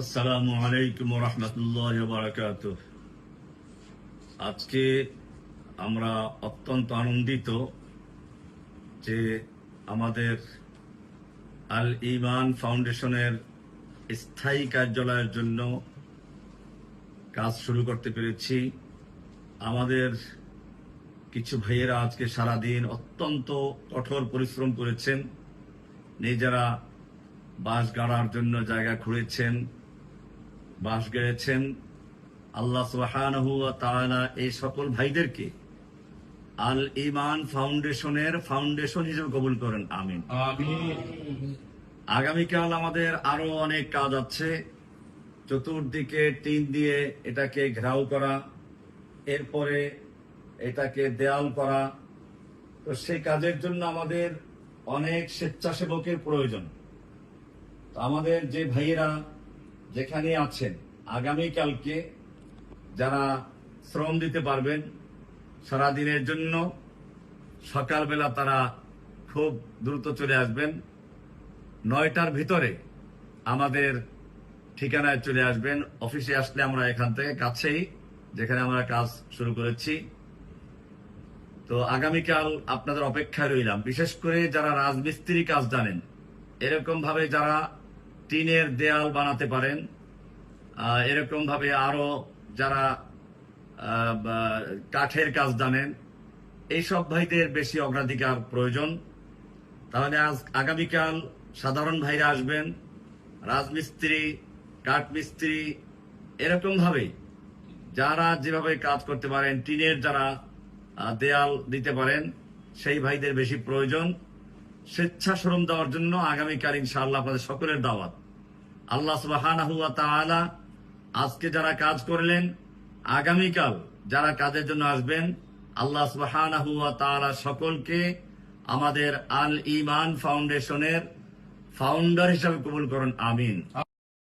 আসসালামু আলাইকুম রহমতুল্লাহ বারাকাত আজকে আমরা অত্যন্ত আনন্দিত যে আমাদের আল ইমান ফাউন্ডেশনের স্থায়ী কার্যালয়ের জন্য কাজ শুরু করতে পেরেছি। আমাদের কিছু ভাইয়েরা আজকে সারাদিন অত্যন্ত কঠোর পরিশ্রম করেছেন। নিজেরা বাঁশ গাড়ার জন্য জায়গা খুঁড়েছেন। বাঁশ গেড়েছেন আল্লাহ সুবহানাহু এই সকল ভাইদেরকে। আল ইমান ফাউন্ডেশনের ফাউন্ডেশন হিসেবে কবুল করেন আমিন। আগামীকাল আমাদের আরও অনেক কাজ আছে। চতুর্দিকে টিন দিয়ে এটাকে ঘেরাও করা এরপরে এটাকে দেয়াল করা। তো সেই কাজের জন্য আমাদের অনেক স্বেচ্ছাসেবকের প্রয়োজন। তো আমাদের যে ভাইয়েরা যেখানে আছেন, আগামীকালকে যারা শ্রম দিতে পারবেন, সারাদিনের জন্য সকালবেলা তারা খুব দ্রুত চলে আসবেন। নয়টার ভিতরে আমাদের ঠিকানায় চলে আসবেন। অফিসে আসলে আমরা এখান থেকে কাছেই, যেখানে আমরা কাজ শুরু করেছি। তো আগামীকাল আপনাদের অপেক্ষায় রইলাম। বিশেষ করে যারা রাজমিস্ত্রি কাজ জানেন এরকম ভাবে যারা টিনের দেয়াল বানাতে পারেন। আহ, এরকম ভাবে আরও যারা কাঠের কাজ জানেন এইসব ভাইদের বেশি অগ্রাধিকার প্রয়োজন। তাহলে আজ আগামীকাল সাধারণ ভাইরা আসবেন রাজমিস্ত্রি কাঠমিস্ত্রি এরকম ভাবে যারা যেভাবে কাজ করতে পারেন টিনের যারা দেয়াল দিতে পারেন সেই ভাইদের বেশি প্রয়োজন। স্বেচ্ছাশ্রম দেওয়ার জন্য আগামীকাল ইনশাআল্লাহ আপনাদের সকলের দাওয়াত। আল্লাহ সুবাহানাহুয়া তালা আজকে যারা কাজ করলেন, আগামীকাল যারা কাজের জন্য আসবেন, আল্লাহ সুবাহানাহুয়া তালা সকলকে আমাদের আল ইমান ফাউন্ডেশনের ফাউন্ডার হিসাবে কবুল করুন, আমিন।